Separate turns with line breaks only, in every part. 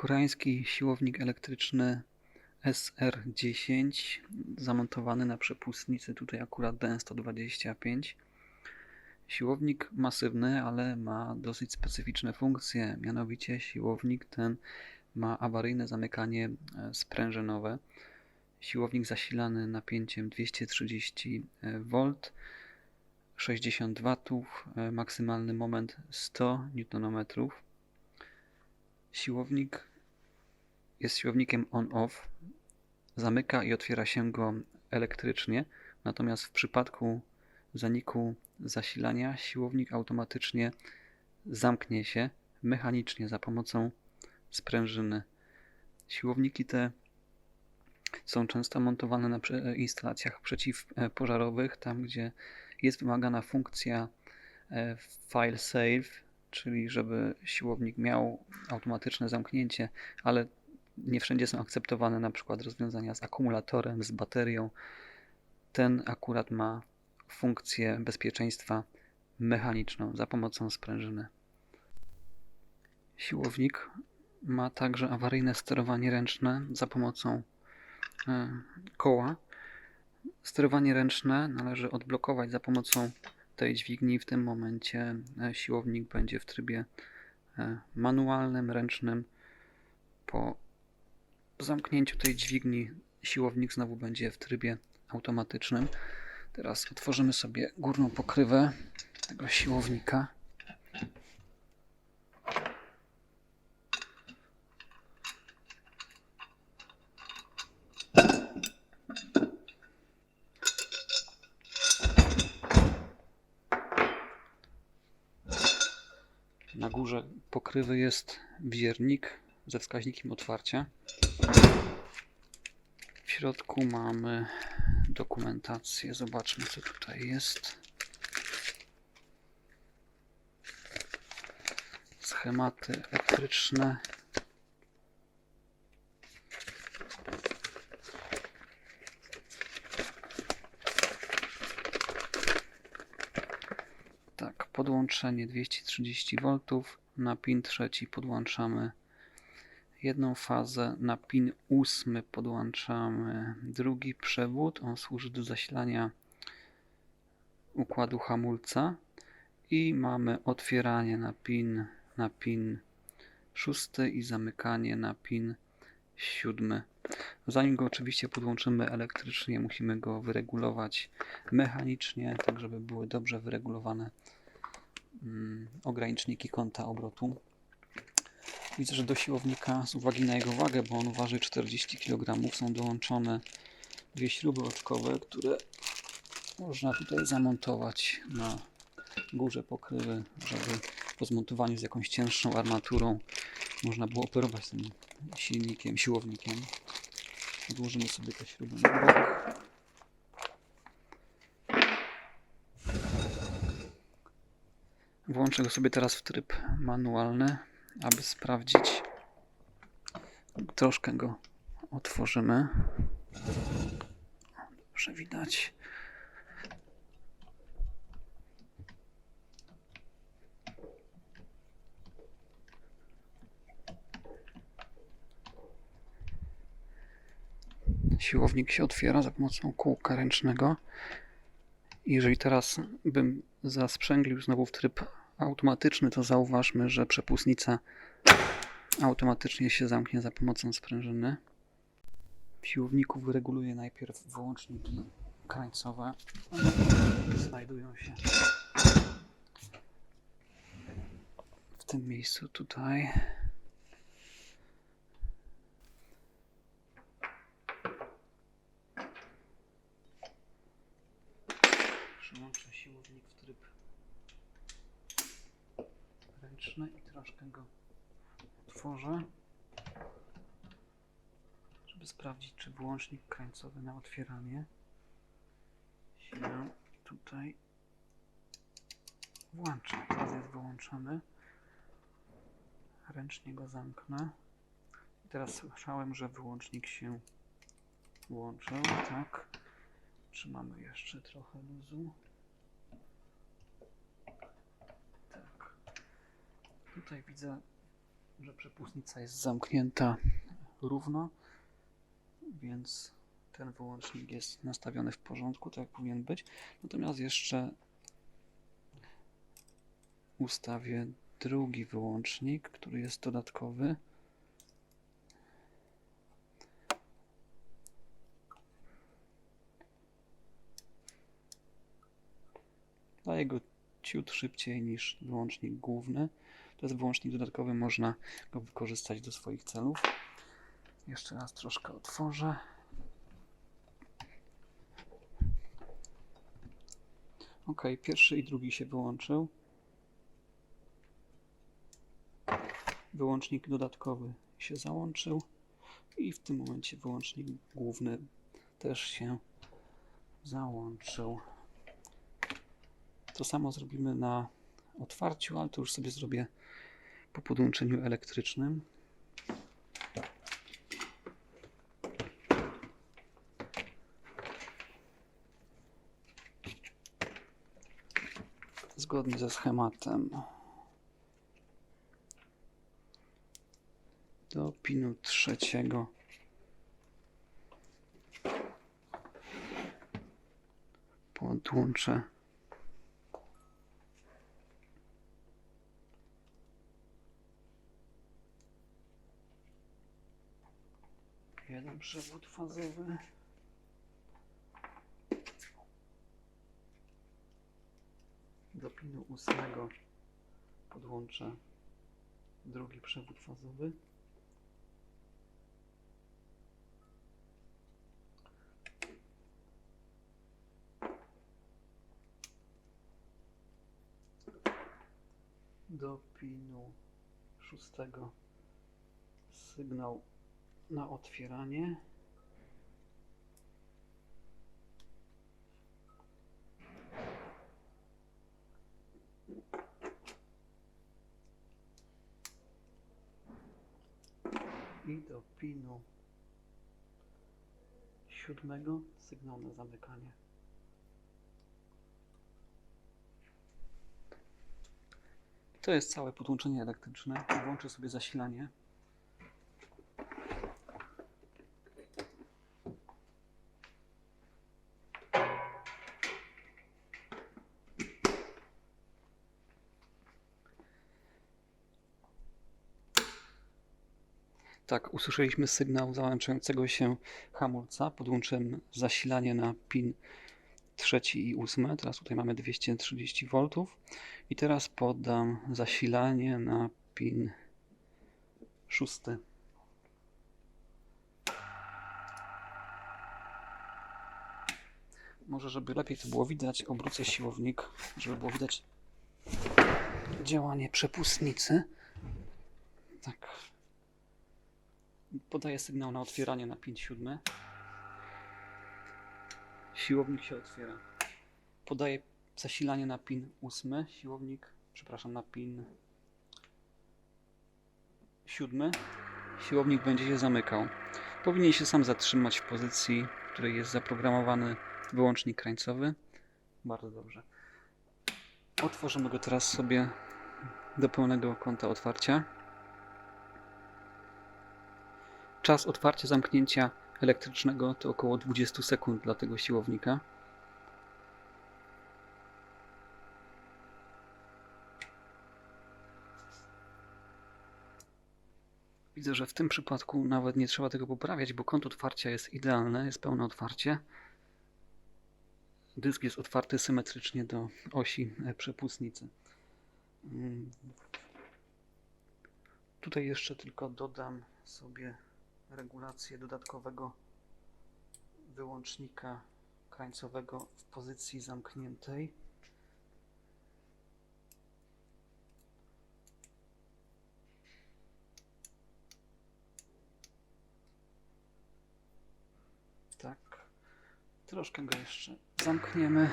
Koreański siłownik elektryczny SR10 zamontowany na przepustnicy, tutaj akurat DN125. Siłownik masywny, ale ma dosyć specyficzne funkcje. Mianowicie siłownik ten ma awaryjne zamykanie e, sprężynowe. Siłownik zasilany napięciem 230 V, 60 W, maksymalny moment 100 Nm. Siłownik jest siłownikiem on-off. Zamyka i otwiera się go elektrycznie, natomiast w przypadku zaniku zasilania siłownik automatycznie zamknie się mechanicznie za pomocą sprężyny. Siłowniki te są często montowane na instalacjach przeciwpożarowych, tam gdzie jest wymagana funkcja e, file save, czyli żeby siłownik miał automatyczne zamknięcie, ale nie wszędzie są akceptowane na przykład rozwiązania z akumulatorem, z baterią. Ten akurat ma funkcję bezpieczeństwa mechaniczną za pomocą sprężyny. Siłownik ma także awaryjne sterowanie ręczne za pomocą e, koła. Sterowanie ręczne należy odblokować za pomocą tej dźwigni. W tym momencie e, siłownik będzie w trybie e, manualnym, ręcznym. Po zamknięciu tej dźwigni siłownik znowu będzie w trybie automatycznym. Teraz otworzymy sobie górną pokrywę tego siłownika. Na górze pokrywy jest wziernik ze wskaźnikiem otwarcia. W środku mamy dokumentację. Zobaczmy, co tutaj jest. Schematy elektryczne. Tak, podłączenie 230 V. Na pin trzeci podłączamy jedną fazę. Na pin ósmy podłączamy drugi przewód. On służy do zasilania układu hamulca. I mamy otwieranie na pin, na pin szósty i zamykanie na pin siódmy. Zanim go oczywiście podłączymy elektrycznie, musimy go wyregulować mechanicznie, tak żeby były dobrze wyregulowane mm, ograniczniki kąta obrotu. Widzę, że do siłownika z uwagi na jego wagę, bo on waży 40 kg, są dołączone dwie śruby oczkowe, które można tutaj zamontować na górze pokrywy, żeby po zmontowaniu z jakąś cięższą armaturą można było operować tym silnikiem, siłownikiem. Odłożymy sobie te śruby na bok. Włączę go sobie teraz w tryb manualny aby sprawdzić. Troszkę go otworzymy. Dobrze widać. Siłownik się otwiera za pomocą kółka ręcznego. Jeżeli teraz bym zasprzęglił znowu w tryb automatyczny, to zauważmy, że przepustnica automatycznie się zamknie za pomocą sprężyny. W siłowniku wyreguluję najpierw wyłączniki krańcowe. Znajdują się w tym miejscu tutaj. Przyłączę siłownik w tryb ręczny i troszkę go otworzę, żeby wyłącznik krańcowy na otwieranie się tutaj włącza. Teraz jest wyłączony. Ręcznie go zamknę. I teraz słyszałem, że wyłącznik się włączył. Tak. Trzymamy jeszcze trochę luzu. Tutaj widzę że przepustnica jest zamknięta równo, więc ten wyłącznik jest nastawiony w porządku, tak jak powinien być. Natomiast jeszcze ustawię drugi wyłącznik, który jest dodatkowy. Daję go ciut szybciej niż wyłącznik główny. To jest wyłącznik dodatkowy, można go wykorzystać do swoich celów. Jeszcze raz troszkę otworzę. Ok, pierwszy i drugi się wyłączył. Wyłącznik dodatkowy się załączył i w tym momencie wyłącznik główny też się załączył. To samo zrobimy na otwarciu, ale to już sobie zrobię po podłączeniu elektrycznym. Zgodnie ze schematem. Do pinu trzeciego. Podłączę jeden przewód fazowy. Do pinu ósmego podłączę drugi przewód fazowy. Do pinu szóstego sygnał na otwieranie. I do pinu siódmego sygnał na zamykanie. To jest całe podłączenie elektryczne. Włączę sobie zasilanie. Tak, usłyszeliśmy sygnał załączającego się hamulca. Podłączyłem zasilanie na pin trzeci i ósmy. Teraz tutaj mamy 230 V. I teraz podam zasilanie na pin szósty. Może, żeby lepiej to było widać, obrócę siłownik, żeby było widać działanie przepustnicy. Tak. Podaję sygnał na otwieranie na pin siódmy. Siłownik się otwiera. Podaję zasilanie na pin ósmy. Siłownik, przepraszam, na pin siódmy. Siłownik będzie się zamykał. Powinien się sam zatrzymać w pozycji, w której jest zaprogramowany wyłącznik krańcowy. Bardzo dobrze. Otworzymy go teraz sobie do pełnego kąta otwarcia. Czas otwarcia zamknięcia elektrycznego to około 20 sekund dla tego siłownika. Widzę, że w tym przypadku nawet nie trzeba tego poprawiać, bo kąt otwarcia jest idealne, jest pełne otwarcie. Dysk jest otwarty symetrycznie do osi e, przepustnicy. Mm. Tutaj jeszcze tylko dodam sobie regulację dodatkowego wyłącznika krańcowego w pozycji zamkniętej. Tak. Troszkę go jeszcze zamkniemy.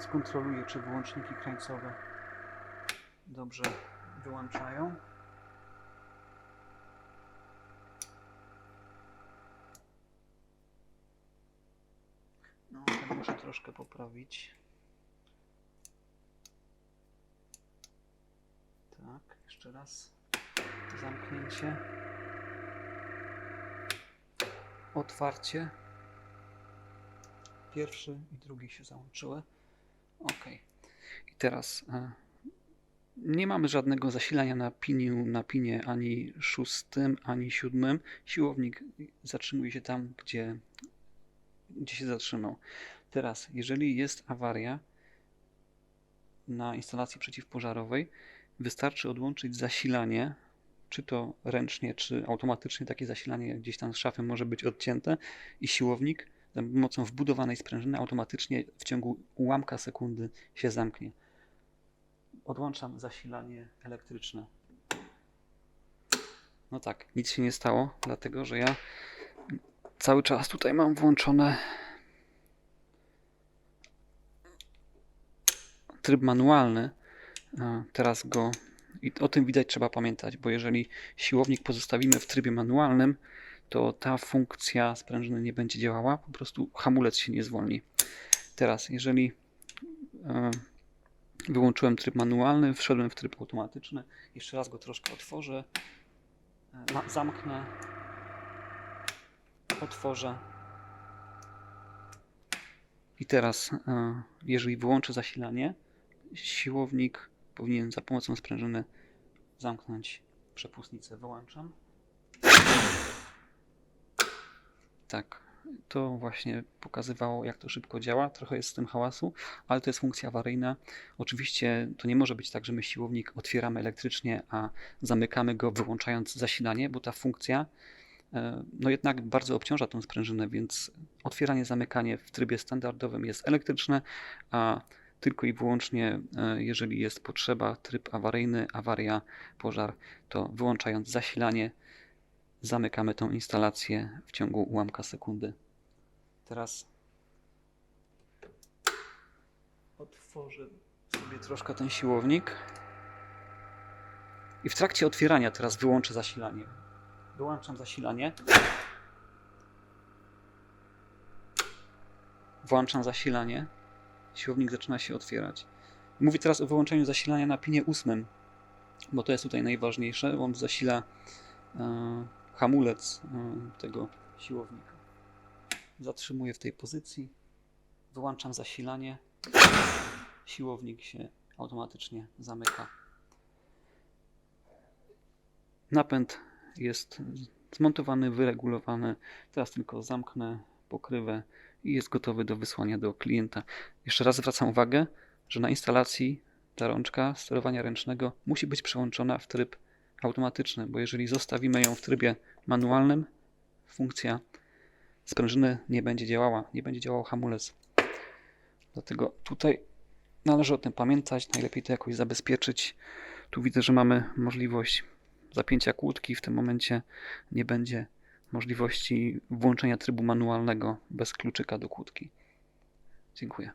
Skontroluję, czy wyłączniki krańcowe dobrze wyłączają. No, ten muszę troszkę poprawić. Tak, jeszcze raz. Zamknięcie. Otwarcie. Pierwszy i drugi się załączyły. Ok. I teraz e, nie mamy żadnego zasilania na piniu, na pinie ani szóstym, ani siódmym. Siłownik zatrzymuje się tam, gdzie, gdzie się zatrzymał. Teraz, jeżeli jest awaria na instalacji przeciwpożarowej, wystarczy odłączyć zasilanie, czy to ręcznie, czy automatycznie takie zasilanie gdzieś tam z szafy może być odcięte i siłownik za pomocą wbudowanej sprężyny automatycznie w ciągu ułamka sekundy się zamknie. Odłączam zasilanie elektryczne. No tak, nic się nie stało, dlatego że ja cały czas tutaj mam włączone tryb manualny. Teraz go i o tym widać trzeba pamiętać, bo jeżeli siłownik pozostawimy w trybie manualnym, to ta funkcja sprężyny nie będzie działała, po prostu hamulec się nie zwolni. Teraz, jeżeli e, wyłączyłem tryb manualny, wszedłem w tryb automatyczny, jeszcze raz go troszkę otworzę, e, zamknę, otworzę. I teraz, e, jeżeli wyłączę zasilanie, siłownik powinien za pomocą sprężyny zamknąć przepustnicę. Wyłączam. Tak, to właśnie pokazywało, jak to szybko działa. Trochę jest z tym hałasu, ale to jest funkcja awaryjna. Oczywiście to nie może być tak, że my siłownik otwieramy elektrycznie, a zamykamy go wyłączając zasilanie, bo ta funkcja e, no jednak bardzo obciąża tą sprężynę, więc otwieranie, zamykanie w trybie standardowym jest elektryczne, a tylko i wyłącznie, e, jeżeli jest potrzeba, tryb awaryjny, awaria, pożar, to wyłączając zasilanie, zamykamy tą instalację w ciągu ułamka sekundy. Teraz otworzę sobie troszkę ten siłownik. I w trakcie otwierania teraz wyłączę zasilanie. Wyłączam zasilanie. Włączam zasilanie. Siłownik zaczyna się otwierać. Mówię teraz o wyłączeniu zasilania na pinie ósmym, bo to jest tutaj najważniejsze. On zasila e, hamulec e, tego siłownika. Zatrzymuję w tej pozycji, wyłączam zasilanie, siłownik się automatycznie zamyka. Napęd jest zmontowany, wyregulowany. Teraz tylko zamknę pokrywę i jest gotowy do wysłania do klienta. Jeszcze raz zwracam uwagę, że na instalacji ta rączka sterowania ręcznego musi być przełączona w tryb automatyczny, bo jeżeli zostawimy ją w trybie manualnym, funkcja sprężyny nie będzie działała, nie będzie działał hamulec. Dlatego tutaj należy o tym pamiętać, najlepiej to jakoś zabezpieczyć. Tu widzę, że mamy możliwość zapięcia kłódki, w tym momencie nie będzie możliwości włączenia trybu manualnego bez kluczyka do kłódki. Dziękuję.